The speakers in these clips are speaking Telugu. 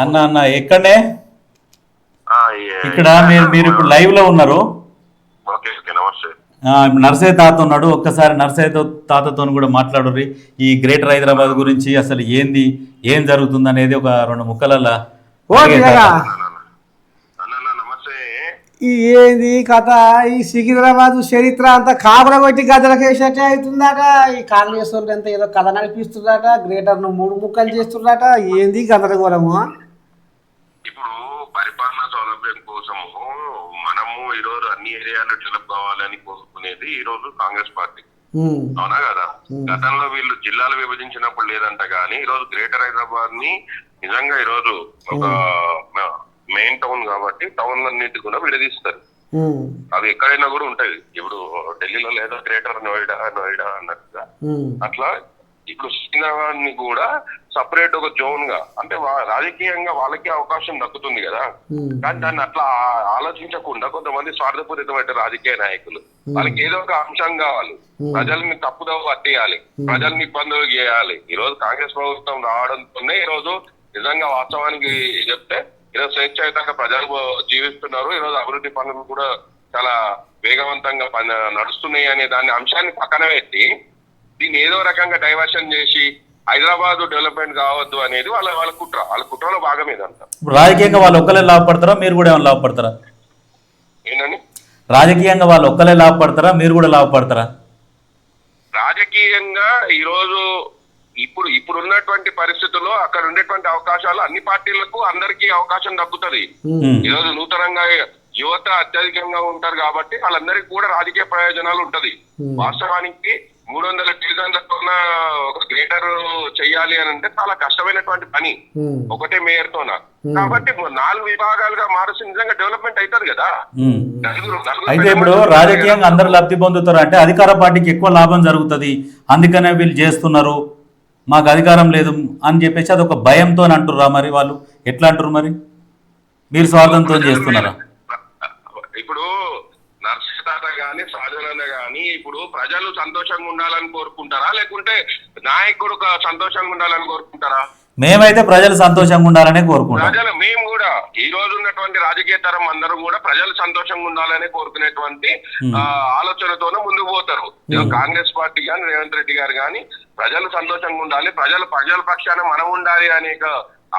అన్న అన్న ఎక్కడనే? ఇక్కడ మీరు మీరు ఇప్పుడు లైవ్లో ఉన్నారు. నర్సయ్య తాత ఉన్నాడు. ఒక్కసారి నర్సయ్య తాతతో కూడా మాట్లాడుర్రి. ఈ గ్రేటర్ హైదరాబాద్ గురించి అసలు ఏంది ఏం జరుగుతుంది అనేది ఒక రెండు ఈ ఏంది కథ? ఈ సికింద్రాబాద్ చరిత్ర అంతా కాపుల కొట్టి గదలకేసేటే అవుతుందట. ఈ కాంగ్రెస్ వాళ్ళు ఎంత ఏదో కథ నడిపిస్తుందట. గ్రేటర్ను మూడు ముక్కలు చేస్తుందట. ఏంది గందరగోళము ఇప్పుడు పరిపాలన సౌలభ్యం కోసము మనము ఈ రోజు అన్ని ఏరియాలు డెవలప్ కావాలని కోరుకునేది ఈ రోజు కాంగ్రెస్ పార్టీ. అవునా కదా? గతంలో వీళ్ళు జిల్లాలు విభజించినప్పుడు లేదంట కానీ ఈ రోజు గ్రేటర్ హైదరాబాద్ని నిజంగా ఈ రోజు ఒక మెయిన్ టౌన్ కాబట్టి టౌన్ అన్నిటి కూడా విడదీస్తారు. అవి ఎక్కడైనా కూడా ఉంటాయి. ఇప్పుడు ఢిల్లీలో లేదా గ్రేటర్ నోయిడా నోయిడా అన్నట్టుగా. అట్లా ఇప్పుడు సికింద్రాబాద్ని కూడా సపరేట్ ఒక జోన్గా అంటే రాజకీయంగా వాళ్ళకి అవకాశం దక్కుతుంది కదా. కానీ దాన్ని అట్లా ఆలోచించకుండా కొంతమంది స్వార్థపూరితమైన రాజకీయ నాయకులు వాళ్ళకి ఏదో ఒక అంశం కావాలి. ప్రజల్ని తప్పుదోవ పట్టేయాలి. ప్రజల్ని ఇబ్బందులు చేయాలి. ఈ రోజు కాంగ్రెస్ ప్రభుత్వం రావడంతోనే ఈ రోజు నిజంగా వాస్తవానికి చెప్తే ఈరోజు స్వేచ్ఛాయుతంగా ప్రజలు జీవిస్తున్నారు. ఈ రోజు అభివృద్ధి పనులు కూడా చాలా వేగవంతంగా నడుస్తున్నాయి అనే దాని అంశాన్ని పక్కన పెట్టి దీన్ని ఏదో రకంగా డైవర్షన్ చేసి హైదరాబాద్ డెవలప్మెంట్ కావద్దు అనేది వాళ్ళ వాళ్ళ కుట్ర. వాళ్ళ కుట్రలో భాగం ఇదంతా. ఇప్పుడు రాజకీయంగా వాళ్ళు ఒక్కలే లాభపడతారా మీరు కూడా ఏమైనా లాభపడతారా ఏంటండి? రాజకీయంగా వాళ్ళు ఒక్కలే లాభపడతారా మీరు కూడా లాభపడతారా రాజకీయంగా ఈ రోజు ఇప్పుడు ఇప్పుడు ఉన్నటువంటి పరిస్థితుల్లో అక్కడ ఉండేటువంటి అవకాశాలు అన్ని పార్టీలకు అందరికీ అవకాశం దక్కుతుంది. ఉమ్, ఈ రోజు నూతనంగా యువత అత్యధికంగా ఉంటారు కాబట్టి వాళ్ళందరికీ కూడా రాజకీయ ప్రయోజనాలు ఉంటది. వాస్తవానికి మూడు వందల డివిజన్లతో ఒక గ్రేటర్ చెయ్యాలి అని అంటే చాలా కష్టమైనటువంటి పని. ఒకటే మేయర్ తోన. కాబట్టి నాలుగు విభాగాలుగా మారుస్తే నిజంగా డెవలప్మెంట్ అవుతుంది కదా. అయితే ఇప్పుడు రాజకీయంగా అందరు లబ్ధి పొందుతారు అంటే అధికార పార్టీకి ఎక్కువ లాభం జరుగుతుంది. అందుకనే వీళ్ళు చేస్తున్నారు. మాకు అధికారం లేదు అని చెప్పేసి అది ఒక భయంతో అంటుర్రా మరి వాళ్ళు? ఎట్లా అంటారు మరి? మీరు స్వార్థంతో చేస్తున్నారా? ఇప్పుడు గాని సాధులన్న గాని ఇప్పుడు ప్రజలు సంతోషంగా ఉండాలని కోరుకుంటారా? లేకుంటే నాయకుడు సంతోషంగా ఉండాలని కోరుకుంటారా? మేమైతే ప్రజలు సంతోషంగా ఉండాలనే కోరుకుంటాం. ప్రజలు మేము కూడా. ఈ రోజు ఉన్నటువంటి రాజకీయ తరం అందరం కూడా ప్రజలు సంతోషంగా ఉండాలని కోరుకునేటువంటి ఆలోచనతోనే ముందుకు పోతారు. కాంగ్రెస్ పార్టీ కానీ రేవంత్ రెడ్డి గారు కానీ ప్రజలు సంతోషంగా ఉండాలి. ప్రజలు ప్రజల పక్షాన మనం ఉండాలి అనే ఒక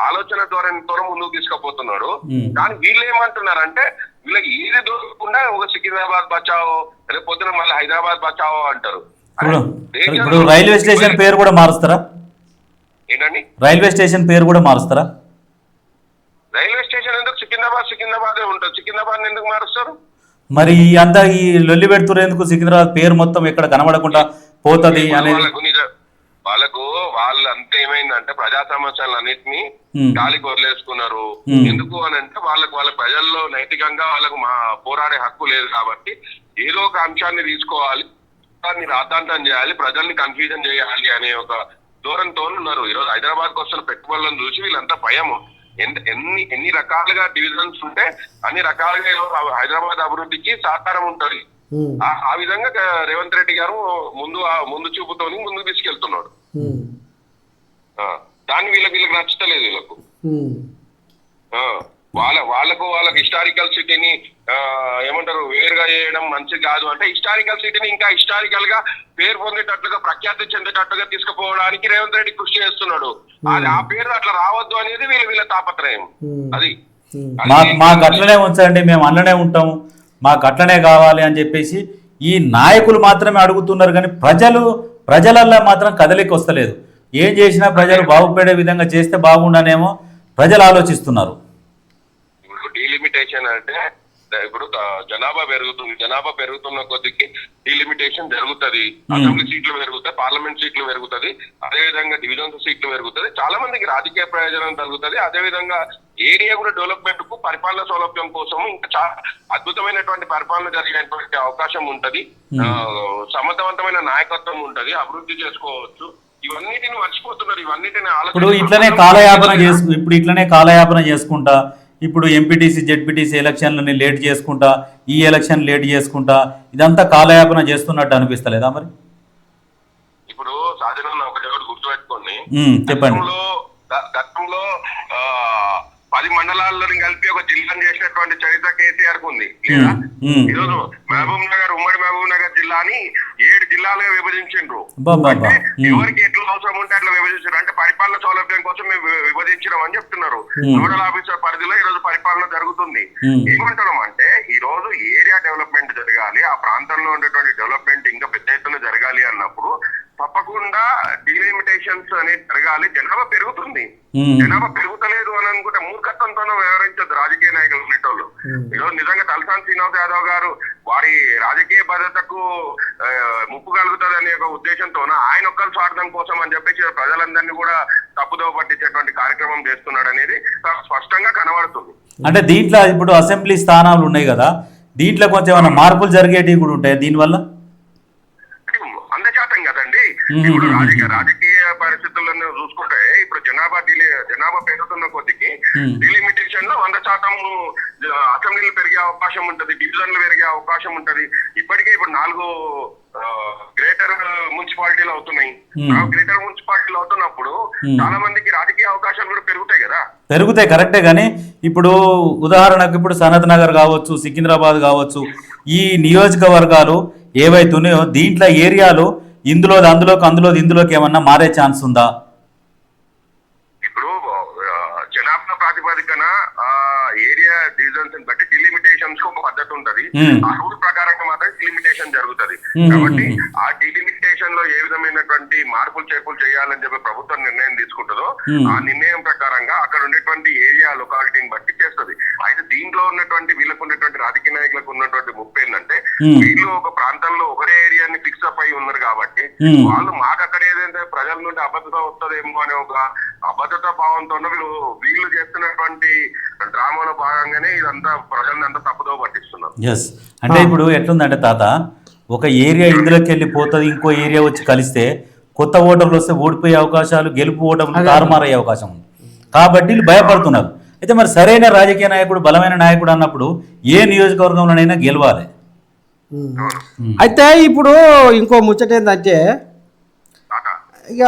ఆలోచన ధోరణితో ముందుకు తీసుకుపోతున్నాడు. కానీ వీళ్ళు ఏమంటున్నారంటే వీళ్ళకి ఏది దొరకకుండా ఒక సికింద్రాబాద్ బచావో రేపు పొద్దున మళ్ళీ హైదరాబాద్ బచావో అంటారు. ఇప్పుడు రైల్వే స్టేషన్ పేరు కూడా మారుస్తారా? ఏంటండి? రైల్వే స్టేషన్ పేరు కూడా మారుస్తారా? రైల్వే స్టేషన్ ఎందుకు? సికింద్రాబాద్ సికింద్రాబాద్ ఉంటుంది. సికింద్రాబాద్ ఎందుకు మారుస్తారు? మరి అంతా ఈ లొల్లి పెడుతురు ఎందుకు సికింద్రాబాద్ పేరు మొత్తం ఎక్కడ కనబడకుండా పోతది అనేది? వాళ్ళకు అంతా ఏమైందంటే ప్రజా సమస్యలన్నిటినీ ఉమ్. గాలికి వదిలేసుకున్నారు. ఎందుకు అని అంటే వాళ్ళకు వాళ్ళ ప్రజల్లో నైతికంగా వాళ్ళకు మా పోరాడే హక్కు లేదు కాబట్టి ఏదో ఒక అంశాన్ని తీసుకోవాలి దాన్ని రాద్ధాంతం చేయాలి ప్రజల్ని కన్ఫ్యూజన్ చేయాలి అనే ఒక దూరంతో ఉన్నారు. ఈ రోజు హైదరాబాద్కు వస్తున్న పెట్టుబడులను చూసి వీళ్ళంతా భయం ఎంత- ఎన్ని ఎన్ని రకాలుగా డివిజన్స్ ఉంటే అన్ని రకాలుగా ఈరోజు హైదరాబాద్ అభివృద్ధికి సహకారం ఉంటది. ఆ ఆ విధంగా రేవంత్ రెడ్డి గారు ముందు ఆ ముందు చూపుతోని ముందుకు తీసుకెళ్తున్నాడు. దాన్ని వీళ్ళకి వీళ్ళకి నచ్చలేదు వీళ్ళకు. వాళ్ళ వాళ్ళకు వాళ్ళకి హిస్టారికల్ సిటీని ఏమంటారు వేరుగా చేయడం మంచిది కాదు అంటే హిస్టారికల్ సిటీని ఇంకా హిస్టారికల్గా పేరు పొందేటట్లుగా ప్రఖ్యాతి చెందేటట్టుగా తీసుకుపోవడానికి రేవంత్ రెడ్డి కృషి చేస్తున్నాడు. అది ఆ పేరు అట్లా రావద్దు అనేది వీళ్ళ వీళ్ళ తాపత్రయం. అది. మాకు మాకు అట్లనే ఉంచండి మేము అట్లనే ఉంటాము మాకు అట్లనే కావాలి అని చెప్పేసి ఈ నాయకులు మాత్రమే అడుగుతున్నారు కానీ ప్రజలు ప్రజలల్లో మాత్రం కదలికి వస్తలేదు. ఏం చేసినా ప్రజలు బాగుపడే విధంగా చేస్తే బాగుండనేమో ప్రజలు ఆలోచిస్తున్నారు. డీలిమిటేషన్ అంటే ఇప్పుడు జనాభా పెరుగుతుంది జనాభా పెరుగుతున్న కొద్దికి డీలిమిటేషన్ జరుగుతది. అసెంబ్లీ సీట్లు పెరుగుతాయి పార్లమెంట్ సీట్లు పెరుగుతది అదే విధంగా డివిజన్స్ సీట్లు పెరుగుతుంది చాలా మందికి రాజకీయ ప్రయోజనం కలుగుతుంది అదే విధంగా ఏరియా కూడా డెవలప్మెంట్కు పరిపాలన సౌలభ్యం కోసం ఇంకా చాలా అద్భుతమైనటువంటి పరిపాలన జరిగేటువంటి అవకాశం ఉంటది. సమర్థవంతమైన నాయకత్వం ఉంటది. అభివృద్ధి చేసుకోవచ్చు. ఇవన్నిటిని మర్చిపోతున్నారు ఇవన్నిటిని ఇప్పుడు ఇట్లనే కాలయాపన చేసుకు ఇప్పుడు ఇట్లనే కాలయాపన చేసుకుంటా ఇప్పుడు ఎంపీటీసీ జెడ్పీటీసీ ఎలక్షన్లని లేట్ చేసుకుంటా ఈ ఎలక్షన్ లేట్ చేసుకుంటా ఇదంతా కాలయాపన చేస్తున్నట్టు అనిపిస్తలేదా మరి? ఇప్పుడు సాధారణ ఒకటి గుర్తుపెట్టుకోండి. చెప్పండి. గతంలో పది మండలాలను కలిపి ఒక జిల్లాను చేసినటువంటి చరిత్ర కేసీఆర్కు ఉంది లేదా. ఈరోజు మహబూబ్ నగర్ ఉమ్మడి మహబూబ్ నగర్ జిల్లాని ఏడు జిల్లాలుగా విభజించిండ్రు అబ్బబ్బబ్బా. అంటే. ఎవరికి ఎట్లా అవసరం ఉంటే అట్లా విభజించారు అంటే పరిపాలన సౌలభ్యం కోసం మేము విభజించడం అని చెప్తున్నారు. నోడల్ ఆఫీసర్ పరిధిలో ఈ రోజు పరిపాలన జరుగుతుంది. ఏమంటున్నాం అంటే ఈ రోజు ఏరియా డెవలప్మెంట్ జరగాలి ఆ ప్రాంతంలో ఉండేటువంటి డెవలప్మెంట్ ఇంకా పెద్ద ఎత్తున జరగాలి అన్నప్పుడు తప్పకుండా డిలిమిటేషన్స్ అనేది జరగాలి. జనాభా పెరుగుతుంది. జనాభా పెరుగుతలేదు అని అనుకుంటే మూర్ఖత్వంతోనే వ్యవహరించదు రాజకీయ నాయకులు ఉండేటోళ్ళు. ఈరోజు నిజంగా తలసాని శ్రీనివాస్ యాదవ్ గారు వారి రాజకీయ భద్రతకు ముప్పు కలుగుతుంది అనే ఒక ఉద్దేశంతో ఆయన ఒక్కరి స్వార్థం కోసం అని చెప్పేసి ప్రజలందరినీ కూడా తప్పుదోవ పట్టించేటువంటి కార్యక్రమం చేస్తున్నాడు అనేది స్పష్టంగా కనబడుతుంది. అంటే దీంట్లో ఇప్పుడు అసెంబ్లీ స్థానాలు ఉన్నాయి కదా. దీంట్లో కొంచెం ఏమైనా మార్పులు జరిగేటివి కూడా ఉంటాయి దీనివల్ల అంటే వంద శాతం కదండి మ్మ్. ఇప్పుడు రాజకీయ రాజకీయ పరిస్థితులను చూసుకుంటే ఇప్పుడు జనాభా డిలే జనాభా పెరుగుతున్న కొద్దికి. డిలిమిటేషన్లో వంద శాతం అసెంబ్లీలు పెరిగే అవకాశం ఉంటది డివిజన్లు పెరిగే అవకాశం ఉంటది ఇప్పటికే ఇప్పుడు నాలుగు గ్రేటర్ మున్సిపాలిటీలు అవుతున్నాయి. గ్రేటర్ మున్సిపాలిటీలు అవుతున్నప్పుడు. చాలా మందికి రాజకీయ అవకాశాలు కూడా పెరుగుతాయి కదా పెరుగుతాయి కరెక్టే కానీ ఇప్పుడు ఉదాహరణకు ఇప్పుడు సనత్ నగర్ కావచ్చు సికింద్రాబాద్ కావచ్చు ఈ నియోజకవర్గాలు ఏవైతున్నాయో దీంట్లో ఏరియాలు ఇందులో అందులోకి అందులోకి ఇందులోకి ఏమన్నా మారే ఛాన్స్ ఉందా ఇప్పుడు జనాభా ప్రాతిపదికన ఏరియా డివిజన్స్ బట్టి డిలిమిటేషన్స్ ఒక పద్ధతి ఉంటది. ఆ రూల్ ప్రకారంగా మాత్రం డిలిమిటేషన్ జరుగుతది. కాబట్టి ఆ డిలిమిటేషన్లో ఏ విధమైనటువంటి మార్పులు చేర్పులు చేయాలని చెప్పి ప్రభుత్వం నిర్ణయం తీసుకుంటుందో Hmm. ఆ నిర్ణయం ప్రకారంగా అక్కడ ఉండేటువంటి ఏరియా లొకాలిటీని బట్టి చేస్తుంది అయితే దీంట్లో ఉన్నటువంటి వీళ్ళకు ఉన్నటువంటి రాజకీయ నాయకులకు ఉన్నటువంటి ముప్పు ఏంటంటే Hmm. వీళ్ళు ఒక ప్రాంతంలో ఒకరే ఏరియాని ఫిక్స్ అప్ అయి ఉన్నారు కాబట్టి Hmm. వాళ్ళు మాకు అక్కడ ఏదైతే ప్రజల నుండి అబద్ధత వస్తుందేమో అనే ఒక అబద్ధత భావంతో వీళ్ళు వీళ్ళు చేస్తున్నటువంటి డ్రామాలో భాగంగానే ఇదంతా ప్రజలంతా తప్పుదో పట్టిస్తున్నారు అంటే ఇప్పుడు ఎట్లుందంటే తాత ఒక ఏరియా ఇందులోకి వెళ్ళి పోతుంది ఇంకో ఏరియా వచ్చి కలిస్తే కొత్త ఓటర్లు వస్తే ఓడిపోయే అవకాశాలు గెలుపు ఓటర్లు తారుమారయ్యే అవకాశం ఉంది. కాబట్టి వీళ్ళు భయపడుతున్నారు. అయితే మరి సరైన రాజకీయ నాయకుడు బలమైన నాయకుడు అన్నప్పుడు ఏ నియోజకవర్గంలోనైనా గెలవాలి. అయితే ఇప్పుడు ఇంకో ముచ్చట ఏంటంటే ఇక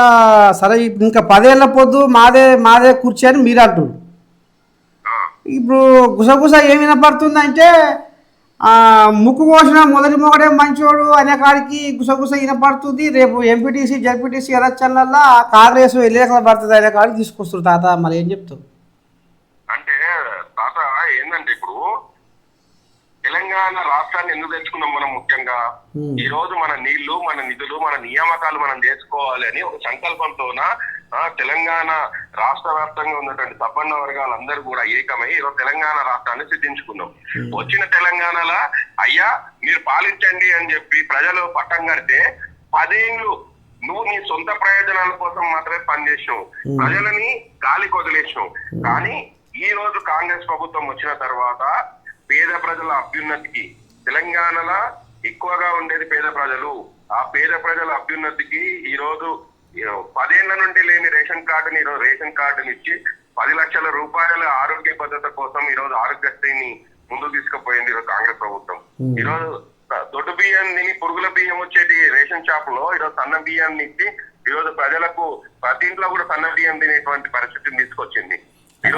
సరే ఇంకా పదేళ్ళ పొద్దు మాదే మాదే కుర్చీ అని మీరు ఆ, ఇప్పుడు గుసగుస ఏమి వినపడుతుందంటే ముక్కు కోసిన మొదటి మొగడే మంచోడు అనే కాడికి గుసగుస వినపడుతుంది. రేపు ఎంపీటీసీ జడ్పీటీసీ ఎలక్షన్లల్లో కాంగ్రెస్ ఎన్నికలు పడుతుంది అనే కాడికి తీసుకొస్తారు తాత. మరి ఏం చెప్తారు అంటే తాత ఏంటంటే ఇప్పుడు తెలంగాణ రాష్ట్రాన్ని ఎందుకు తెచ్చుకున్నాం మనం ముఖ్యంగా. ఈ రోజు మన నీళ్ళు మన నిధులు మన నియామకాలు మనం చేసుకోవాలి అని ఒక సంకల్పంతోన తెలంగాణ రాష్ట్ర వ్యాప్తంగా ఉన్నటువంటి సపన్న వర్గాలందరూ కూడా ఏకమై ఈరోజు తెలంగాణ రాష్ట్రాన్ని సిద్ధించుకున్నాం. వచ్చిన తెలంగాణలో అయ్యా మీరు పాలించండి అని చెప్పి ప్రజలు పట్టం కడితే పదేళ్ళు నువ్వు నీ సొంత ప్రయోజనాల కోసం మాత్రమే పనిచేసావు. ప్రజలని గాలికి వదిలేసావు కానీ ఈ రోజు కాంగ్రెస్ ప్రభుత్వం వచ్చిన తర్వాత పేద ప్రజల అభ్యున్నతికి తెలంగాణలో ఎక్కువగా ఉండేది పేద ప్రజలు. ఆ పేద ప్రజల అభ్యున్నతికి ఈ రోజు పదేళ్ళ నుండి లేని రేషన్ కార్డుని ఈ రోజు రేషన్ కార్డుని ఇచ్చి పది లక్షల రూపాయల ఆరోగ్య భద్రత కోసం ఈ రోజు ఆరోగ్యశ్రీని ముందుకు తీసుకుపోయింది ఈరోజు కాంగ్రెస్ ప్రభుత్వం. ఈ రోజు దొడ్డు బియ్యం తిని పురుగుల బియ్యం వచ్చేటి రేషన్ షాప్లో ఈరోజు సన్న బియ్యాన్ని ఇచ్చి ఈ రోజు ప్రజలకు ప్రతి ఇంట్లో కూడా సన్న బియ్యం తినేటువంటి పరిస్థితిని తీసుకొచ్చింది.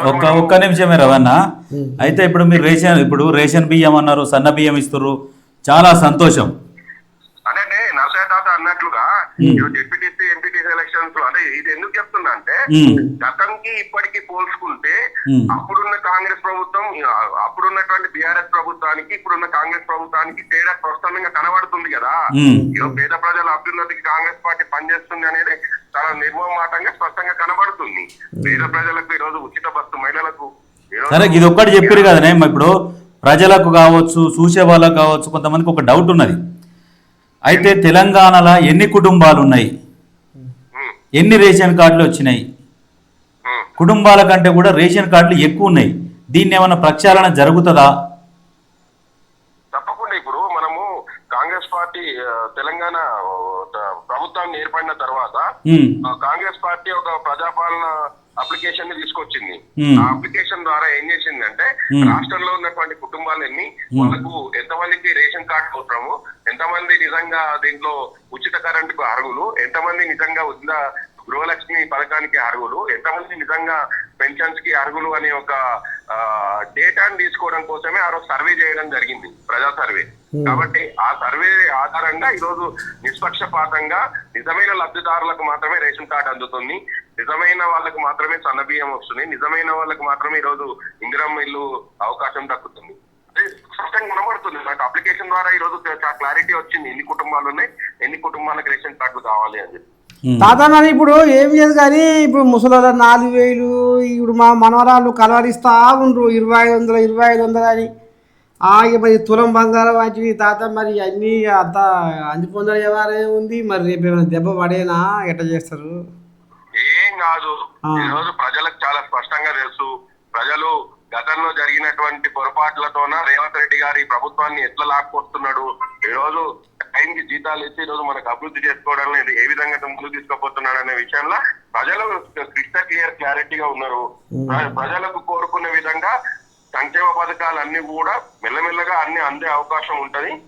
ఒక్క ఒక్క నిమిషమే రవన్న అయితే ఇప్పుడు మీరు రేషన్ ఇప్పుడు రేషన్ బియ్యం అన్నారు సన్న బియ్యం ఇస్తుర్రు. చాలా సంతోషం. అంటే నర్సయ్య తాత అన్నట్లుగా డిప్యూటీసీ ఎంపీటీసీ ఎలక్షన్స్ అంటే ఇది ఎందుకు చెప్తున్నా అంటే గతంకి ఇప్పటికి పోల్చుకుంటే అప్పుడున్న కాంగ్రెస్ ప్రభుత్వం అప్పుడున్నటువంటి బీఆర్ఎస్ ప్రభుత్వానికి ఇప్పుడున్న కాంగ్రెస్ ప్రభుత్వానికి తేడా స్పష్టంగా కనబడుతుంది కదా. పేద ప్రజల అభ్యున్నతికి కాంగ్రెస్ పార్టీ పనిచేస్తుంది అనేది చాలా నిర్మమాటంగా స్పష్టంగా కనబడుతుంది. పేద ప్రజలకు ఈ రోజు ఉచిత బస్సు మహిళలకు సరే ఇది ఒక్కటి చెప్పారు మరి ఇప్పుడు ప్రజలకు కావచ్చు చూసే వాళ్ళకు కావచ్చు కొంతమందికి ఒక డౌట్ ఉన్నది. అయితే తెలంగాణలో ఎన్ని కుటుంబాలు ఉన్నాయి? ఎన్ని రేషన్ కార్డులు వచ్చినాయి. కుటుంబాల కంటే కూడా రేషన్ కార్డులు ఎక్కువ ఉన్నాయి దీన్ని ఏమైనా ప్రక్షాళన జరుగుతుందా తప్పకుండా ఇప్పుడు మనము కాంగ్రెస్ పార్టీ తెలంగాణ ప్రభుత్వాన్ని ఏర్పడిన తర్వాత కాంగ్రెస్ పార్టీ ఒక ప్రజాపాలన అప్లికేషన్ని తీసుకొచ్చింది. ఆ అప్లికేషన్ ద్వారా ఏం చేసిందంటే. రాష్ట్రంలో ఉన్నటువంటి కుటుంబాలన్నీ వాళ్ళకు ఎంతమందికి రేషన్ కార్డు అవసరము ఎంతమంది నిజంగా దీంట్లో ఉచిత కరెంటుకు అర్హులు? ఎంతమంది నిజంగా ఉచిత గృహలక్ష్మి పథకానికి అర్హులు? ఎంతమంది నిజంగా పెన్షన్స్కి అర్హులు అనే ఒక డేటాను తీసుకోవడం కోసమే ఆ రోజు సర్వే చేయడం జరిగింది ప్రజా సర్వే కాబట్టి ఆ సర్వే ఆధారంగా ఈ రోజు నిష్పక్షపాతంగా నిజమైన లబ్ధిదారులకు మాత్రమే రేషన్ కార్డు అందుతుంది. నిజమైన వాళ్ళకు మాత్రమే సన్నబియ్యం వస్తుంది. నిజమైన వాళ్ళకు మాత్రమే ఈ రోజు ఇందిరమ్మ ఇల్లు అవకాశం దక్కుతుంది. అదే స్పష్టంగా కనబడుతుంది. నాకు అప్లికేషన్ ద్వారా ఈ రోజు చాలా క్లారిటీ వచ్చింది. ఎన్ని కుటుంబాలు ఉన్నాయి ఎన్ని కుటుంబాలకు రేషన్ కార్డు కావాలి అని చెప్పి. మరి ఇప్పుడు ఏం లేదు కానీ ఇప్పుడు ముసలి నాలుగు వేలు ఇప్పుడు మా మనవరాళ్ళు కలవరిస్తా ఉండ్రు. ఇరవై ఐదు వందలు ఇరవై ఐదు వందలు అని. ఆ ఇక మరి తులం బంగారం వంటివి తాత మరి అన్నీ అంత అందిపొందడం ఎవరే ఉంది? మరి రేపు ఏమైనా దెబ్బ పడేనా? ఎట్లా చేస్తారు? ఏం కాదు. ఆ. ఈ రోజు ప్రజలకు చాలా స్పష్టంగా తెలుసు. ప్రజలు గతంలో జరిగినటువంటి పొరపాట్లతోన రేవంత్ రెడ్డి గారి ప్రభుత్వాన్ని ఎట్లా లాక్కొస్తున్నాడు? ఈ రోజు టైంకి జీతాలు ఇచ్చి ఈ రోజు మనకు అభివృద్ధి చేసుకోవడంలో ఇది ఏ విధంగా ముందుకు తీసుకుపోతున్నాడు అనే విషయంలో ప్రజలు క్రిస్టల్ క్లియర్ క్లారిటీగా ఉన్నారు. ప్ర- ప్రజలకు కోరుకునే విధంగా సంక్షేమ పథకాలు అన్ని కూడా మెల్లమెల్లగా అన్ని అందే అవకాశం ఉంటది.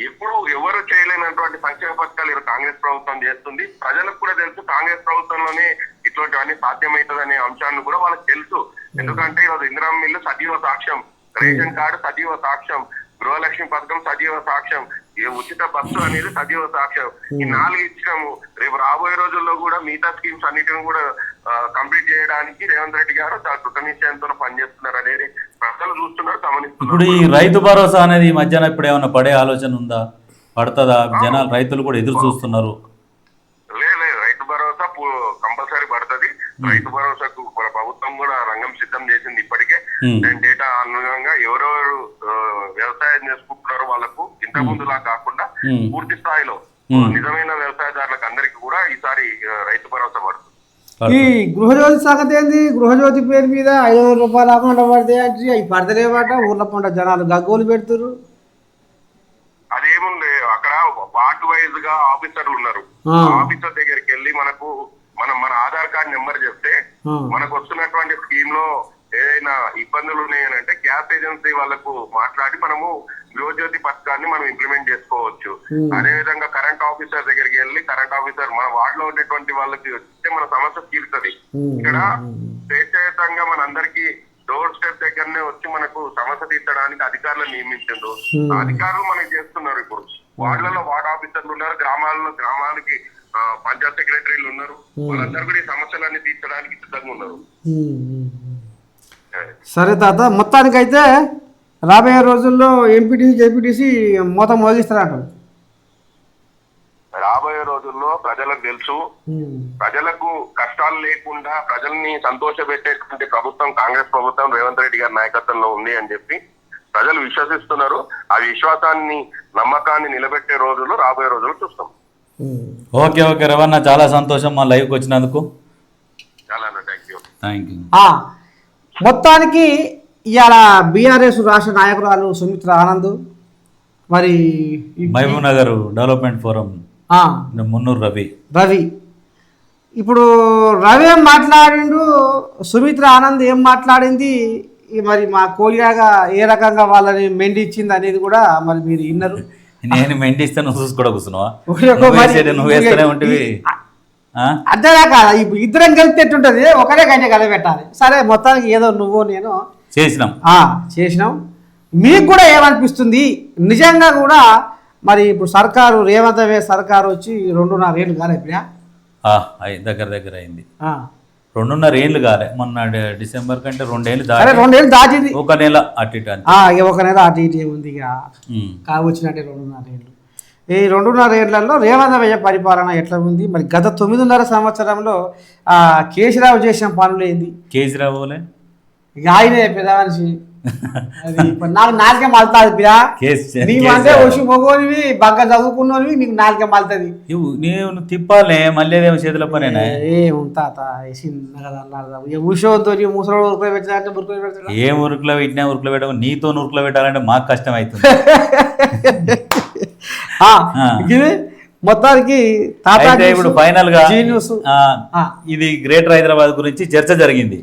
ఎప్పుడు ఎవరు చేయలేనటువంటి సంక్షేమ పథకాలు ఈరోజు కాంగ్రెస్ ప్రభుత్వం చేస్తుంది. ప్రజలకు కూడా తెలుసు కాంగ్రెస్ ప్రభుత్వంలోనే ఇట్లాంటివన్నీ సాధ్యమవుతుందనే అంశాన్ని కూడా వాళ్ళకి తెలుసు. ఎందుకంటే ఈరోజు ఇందిరామ్మ ఇల్లు సజీవ సాక్ష్యం. రేషన్ కార్డు సజీవ సాక్ష్యం. గృహలక్ష్మి పథకం సజీవ సాక్ష్యం. ఈ ఉచిత బస్సు అనేది సజీవ సాక్ష్యం. ఈ నాలుగు ఇచ్చినాము. రేపు రాబోయే రోజుల్లో కూడా మిగతా స్కీమ్స్ అన్నిటిని కూడా కంప్లీట్ చేయడానికి రేవంత్ రెడ్డి గారు చాలా కృతనిశ్చయంతో పనిచేస్తున్నారు అనేది ప్రజలు చూస్తున్నారు ఇప్పుడు ఈ గమనిస్తున్నారు రైతు భరోసా అనేది ఈ మధ్యాహ్నం ఇప్పుడు ఏమైనా పడే ఆలోచన ఉందా? పడుతుందా? జనాలు రైతులు కూడా ఎదురు చూస్తున్నారు లేదు లేదు రైతు భరోసా కంపల్సరీ పడుతుంది రైతు భరోసాకు మన ప్రభుత్వం కూడా రంగం సిద్ధం చేసింది ఇప్పటికే. దాని డేటా అనుగుణంగా ఎవరెవరు వ్యవసాయం చేసుకుంటున్నారో వాళ్ళకు ఇంత ముందులా కాకుండా. పూర్తి స్థాయిలో. నిజమైన వ్యవసాయదారులకు అందరికి కూడా ఈసారి రైతు భరోసా పడుతుంది ఈ గృహజ్యోతి సంగతి ఏంది గృహజ్యోతి పేరు మీద ఐదు వందల రూపాయలు అకౌంట్ పడితే అంటే అవి పడతలేవట ఊర్ల పంట జనాలు గగ్గోలు పెడుతురు అదేముంది అక్కడ వార్డు వైజ్గా ఆఫీసర్లు ఉన్నారు. ఆఫీసర్ దగ్గరికి వెళ్ళి మనకు మనం మన ఆధార్ కార్డ్ నెంబర్ చెప్తే. మనకు వస్తున్నటువంటి స్కీమ్లో ఏదైనా ఇబ్బందులు ఉన్నాయనంటే గ్యాస్ ఏజెన్సీ వాళ్ళకు మాట్లాడి మనము గృహజ్యోతి పథకాన్ని మనం ఇంప్లిమెంట్ చేసుకోవచ్చు. అదే విధంగా కరెంట్ ఆఫీసర్ దగ్గరికి వెళ్ళి కరెంట్ ఆఫీసర్ మన వార్డ్లో ఉండేటువంటి వాళ్ళకి వస్తే మన సమస్య తీరుతుంది. ఇక్కడ స్వేచ్ఛాయుతంగా మనందరికీ డోర్ స్టెప్ దగ్గరనే వచ్చి మనకు సమస్య తీర్చడానికి అధికారులను Hmm. ఆ అధికారులు మనకి చేస్తున్నారు ఇప్పుడు వార్డులలో వార్డ్ ఆఫీసర్లు ఉన్నారు గ్రామాలలో గ్రామాలకి ఆ, పంచాయత్ సెక్రటరీలు ఉన్నారు. వాళ్ళందరూ కూడా ఈ సమస్యలన్నీ తీర్చడానికి సిద్ధంగా ఉన్నారు. సరే తాత మొత్తానికైతే రాబోయే రోజుల్లో ఎంపీటీసీ జెడ్పీటీసీ మొత్తం మోగిస్తారట. రాబోయే రోజుల్లో ప్రజలకు తెలుసు. ప్రజలకు కష్టాలు లేకుండా ప్రజల్ని సంతోషపెట్టేటువంటి ప్రభుత్వం కాంగ్రెస్ ప్రభుత్వం రేవంత్ రెడ్డి గారి నాయకత్వంలో ఉంది అని చెప్పి ప్రజలు విశ్వసిస్తున్నారు. ఆ విశ్వాసాన్ని నమ్మకాన్ని నిలబెట్టే రోజులు రాబోయే రోజులు చూస్తాం. ఓకే ఓకే రవణ చాలా సంతోషం మా లైవ్కి వచ్చినందుకు. చాలా థ్యాంక్ యూ థ్యాంక్ యూ ఆ, మొత్తానికి ఇవాళ బీఆర్ఎస్ రాష్ట్ర నాయకురాలు సుమిత్ర ఆనంద్ మరి ఈ- మహబూబ్ నగర్ డెవలప్మెంట్ ఫోరం ఆ, మున్నూరు రవి. రవి. ఇప్పుడు రవి ఏం మాట్లాడిండు? సుమిత్ర ఆనంద్ ఏం మాట్లాడింది? ఈ మరి మా కోలియాగా ఏ రకంగా వాళ్ళని మెండిచ్చింది అనేది కూడా మరి మీరు విన్నారు. నేను మెండిస్తే నువ్వు చూసి కూడా కూర్చున్నావా? నువ్వు వేస్తూనే ఉంటివి. ఆ? అర్థమే కాదా ఇప్పుడు ఇద్దరం కలిస్తే ఎట్టుంటది? ఒకరే గంట కలిపెట్టాలి సరే మొత్తానికి ఏదో నువ్వు నేను చేసినాం. ఆ, చేసినాం. మీకు కూడా ఏమనిపిస్తుంది? నిజంగా కూడా మరి ఇప్పుడు సర్కారు రేవంత్ సర్కారు వచ్చి రెండున్నర ఏళ్ళు కాలే ఇప్పుడు? ఆ, అయి దగ్గర దగ్గర అయింది. రెండున్నర ఏళ్ళు కాలే మొన్న డిసెంబర్ కంటే రెండేళ్ళు దాటి రెండేళ్ళు దాటింది. ఒక నెల అటు ఇటు ఒక నెల అటు ఇటు ఉంది ఇక. కావచ్చినట్టే రెండున్నర ఏళ్ళు. ఈ రెండున్నర ఏళ్ళలో రేవంత్ వయ్య పరిపాలన ఎట్లా ఉంది? మరి గత తొమ్మిదిన్నర సంవత్సరంలో ఆ, కేసీరావు చేసిన పనులు ఏంది? కేసీరావు పోలే ఇక ఆయనే పెద్ద మనిషి నాకు నాలుగే మలుతుంది పిరా కేస్ నీవు అంటే వచ్చి మొగోనివి బాగా చదువుకున్నవి నీకు నాలుగే ఇవ్వు, నేను తిప్పాలే మళ్ళీ ఏదేమో చేతుల పనేనా? ఏ ఉంటా ఉషోతో ముసలోడు ఉరుకులు పెట్టాలంటే ఉరుకులు పెడతాడు? ఏ ఉరుకులో పెట్టినా ఉరుకులో పెట్టాము నీతో ఉరుకులో పెట్టాలంటే మాకు కష్టం అవుతుంది. మొత్తానికి ఇప్పుడు ఫైనల్గా జీనియస్ ఇది గ్రేటర్ హైదరాబాద్ గురించి చర్చ జరిగింది.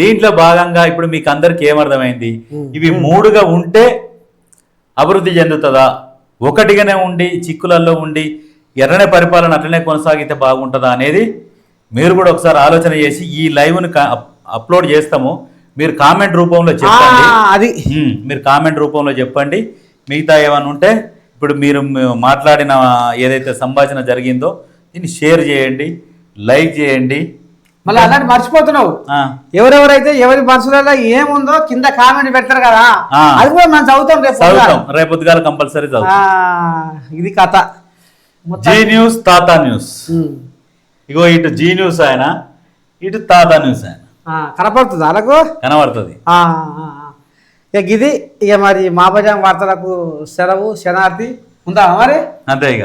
దీంట్లో భాగంగా ఇప్పుడు మీకు అందరికి ఏమర్థమైంది? ఇవి మూడుగా ఉంటే అభివృద్ధి చెందుతుందా? ఒకటిగానే ఉండి చిక్కులలో ఉండి ఎర్రనే పరిపాలన అట్లనే కొనసాగితే బాగుంటుందా అనేది మీరు కూడా ఒకసారి ఆలోచన చేసి ఈ లైవ్ని అప్లోడ్ చేస్తాము. మీరు కామెంట్ రూపంలో చెప్పండి. అది. మీరు కామెంట్ రూపంలో చెప్పండి. మిగతా ఏమైనా ఉంటే ఇప్పుడు మీరు మాట్లాడిన ఏదైతే సంభాషణ జరిగిందో దీన్ని షేర్ చేయండి లైక్ చేయండి. మళ్ళీ అలాంటి మర్చిపోతున్నావు. ఎవరెవరైతే ఎవరి మనసులలో ఏముందో కింద కామెంట్ పెడతారు కదా. అది కూడా మనం చదువుతాం రేపు చదువుతాం. రేపు కంపల్సరీ చదువుతాం. ఇది కథ. జీ న్యూస్ తాతా న్యూస్. ఇగో ఇటు జీ న్యూస్ ఆయన ఇటు తాతా న్యూస్ ఆయన. కనపడుతుంది అలాగో కనబడుతుంది. ఇక ఇది ఇక మరి మాపజాం వార్తలకు సెలవు శనార్థి ఉందా మరి? అంతే ఇక.